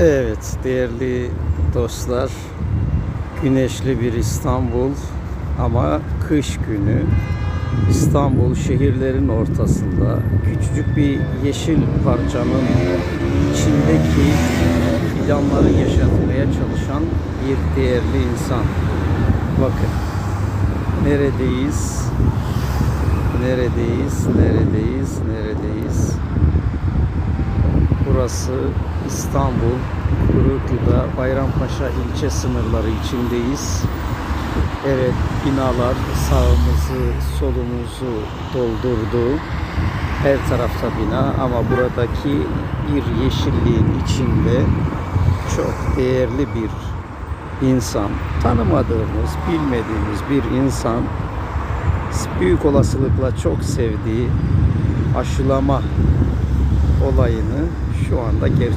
Evet değerli dostlar güneşli bir İstanbul ama kış günü İstanbul şehirlerin ortasında küçücük bir yeşil parçanın içindeki fidanları yaşatmaya çalışan bir değerli insan. Bakın? Neredeyiz? Neredeyiz? Neredeyiz? Burası İstanbul, Kuruklu'da Bayrampaşa ilçe sınırları içindeyiz. Evet, binalar sağımızı, solumuzu doldurdu. Her tarafta bina ama buradaki bir yeşilliğin içinde çok değerli bir insan, tanımadığımız, bilmediğimiz bir insan büyük olasılıkla çok sevdiği aşılama olayını şu anda gerçek